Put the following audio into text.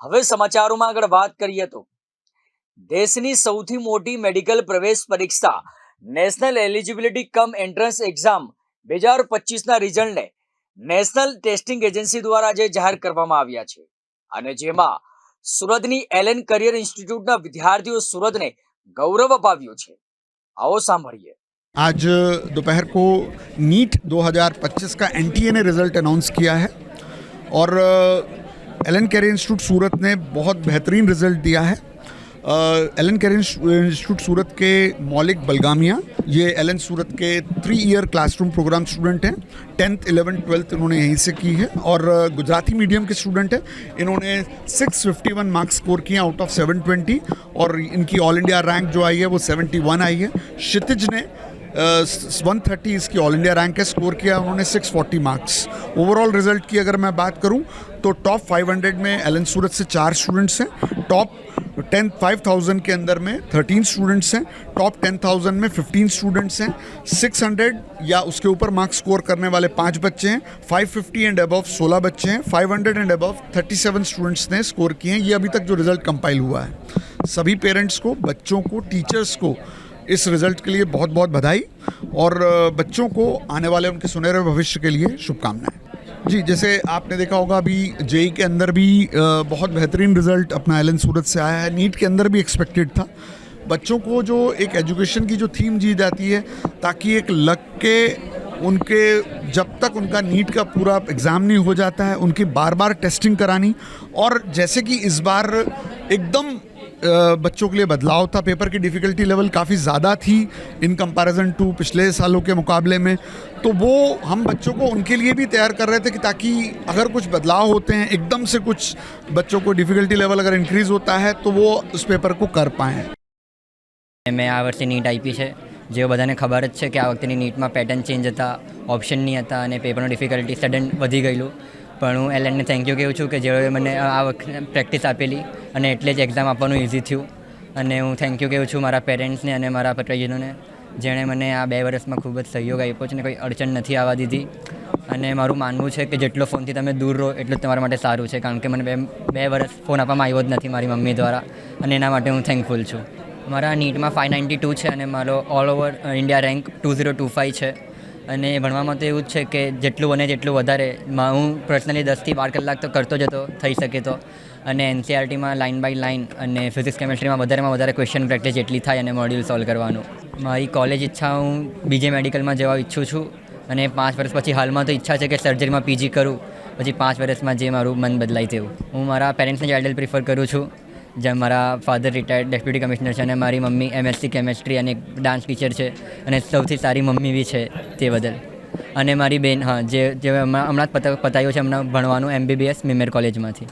હવે સમાચારોમાં આગળ વાત કરીએ તો દેશની સૌથી મોટી મેડિકલ પ્રવેશ પરીક્ષા national eligibility cum entrance exam બે હજાર પચીસના રિઝલ્ટને નેશનલ ટેસ્ટિંગ એજન્સી દ્વારા આજે જાહેર કરવામાં આવ્યા છે અને જેમાં સુરતની એલએન કરિયર ઇન્સ્ટિટ્યૂટના વિદ્યાર્થીઓ સુરતને ગૌરવ અપાવ્યું છે આવો સાંભળીએ आज दोपहर को नीट 2025 का एनटीए ने रिजल्ट अनाउंस किया है और L N career institute Surat ने बहुत बेहतरीन रिज़ल्ट दिया है। L N career institute Surat के मौलिक बलगामिया, ये एल एन सूरत के three year classroom programme student हैं। टेंथ इलेवन ट्वेल्थ इन्होंने यहीं से की है और गुजराती मीडियम के स्टूडेंट हैं। इन्होंने 651 मार्क्स स्कोर किए आउट ऑफ़ 720 और इनकी ऑल इंडिया रैंक जो आई है वो 71 आई है। क्षितिज ने वन थर्टी इसकी ऑल इंडिया रैंक है स्कोर किया उन्होंने six forty marks overall result की अगर मैं बात करूँ तो टॉप फाइव हंड्रेड में एलन सूरत से चार स्टूडेंट्स हैं टॉप टेन फाइव थाउज़ेंड के अंदर में थर्टीन स्टूडेंट्स हैं टॉप टेन थाउज़ेंड में फिफ्टीन स्टूडेंट्स हैं सिक्स हंड्रेड या उसके ऊपर मार्क्स स्कोर करने वाले पाँच बच्चे हैं फाइव फिफ्टी एंड अबव सोलह बच्चे हैं five hundred and above thirty seven students ने स्कोर किए हैं, ये अभी तक जो रिज़ल्ट कंपाइल हुआ है। सभी पेरेंट्स को, बच्चों को टीचर्स को इस रिज़ल्ट के लिए बहुत बहुत बधाई और बच्चों को आने वाले उनके सुनहरे भविष्य के लिए शुभकामनाएँ। जी, जैसे आपने देखा होगा अभी जेई के अंदर भी बहुत बेहतरीन रिज़ल्ट अपना एलन सूरत से आया है। नीट के अंदर भी एक्सपेक्टेड था। बच्चों को जो एक एजुकेशन की जो थीम दी जाती है, ताकि एक लग के उनके, जब तक उनका नीट का पूरा एग्ज़ाम नहीं हो जाता है, उनकी बार बार टेस्टिंग करानी। और जैसे कि इस बार एकदम बच्चों के लिए बदलाव था पेपर की डिफ़िकल्टी लेवल काफ़ी ज़्यादा थी इन कंपैरिजन टू पिछले सालों के मुकाबले में तो वो हम बच्चों को उनके लिए भी तैयार कर रहे थे कि ताकि अगर कुछ बदलाव होते हैं एकदम से कुछ बच्चों को डिफ़िकल्टी लेवल अगर इंक्रीज़ होता है तो वो उस पेपर को कर पाएँ મેં આ વર્ષે નીટ આપી છે જેઓ બધાને ખબર જ છે કે આ વખતેની નીટમાં પેટર્ન ચેન્જ હતા ઓપ્શન નહીં હતા અને પેપરનો ડિફિકલ્ટી સડન વધી ગયેલું પણ હું એલએનને થેન્ક યુ કહું છું કે જેઓએ મને આ વખતે પ્રેક્ટિસ આપેલી અને એટલે જ એક્ઝામ આપવાનું ઇઝી થયું. અને હું થેન્ક યુ કહું છું મારા પેરેન્ટ્સને અને મારા પરિજનોને જેણે મને આ બે વર્ષમાં ખૂબ જ સહયોગ આપ્યો છે અને કોઈ અડચણ નથી આવવા દીધી. અને મારું માનવું છે કે જેટલો ફોનથી તમે દૂર રહો, એટલું જ તમારા માટે સારું છે, કારણ કે મને બે બે વર્ષ ફોન આપવામાં આવ્યો જ નથી મારી મમ્મી દ્વારા. અને એના માટે હું થેન્કફુલ છું. મારા નીટમાં ફાઇવ નાઇન્ટી ટુ છે અને મારો all over India rank two zero two five છે. અને ભણવામાં તો એવું જ છે કે જેટલું બને તેટલું વધારે. હું પર્સનલી દસથી બાર કલાક તો કરતો જતો થઈ શકે તો. અને એનસીઆરટીમાં લાઇન બાય લાઇન અને ફિઝિક્સ કેમેસ્ટ્રીમાં વધારેમાં વધારે ક્વેશ્ચન પ્રેક્ટિસ જેટલી થાય અને મોડ્યુલ સોલ્વ કરવાનું. મારી કોલેજ ઈચ્છા હું બીજે મેડિકલમાં જવા ઈચ્છું છું. અને પાંચ વર્ષ પછી હાલમાં તો ઈચ્છા છે કે સર્જરીમાં પીજી કરું. પછી પાંચ વર્ષમાં જે મારું મન બદલાય તેવું. હું મારા પેરેન્ટ્સને જ આઈડલ પ્રિફર કરું છું. જેમ મારા ફાધર રિટાયર્ડ ડેપ્યુટી કમિશનર છે અને મારી મમ્મી એમએસસી કેમેસ્ટ્રી અને ડાન્સ ટીચર છે અને સૌથી સારી મમ્મી બી છે તે બદલ. અને મારી બેન, હા, જે જે હમણાં હમણાં પતા પતાવ્યું છે હમણાં ભણવાનું એમબીબીએસ મિમેર કોલેજમાંથી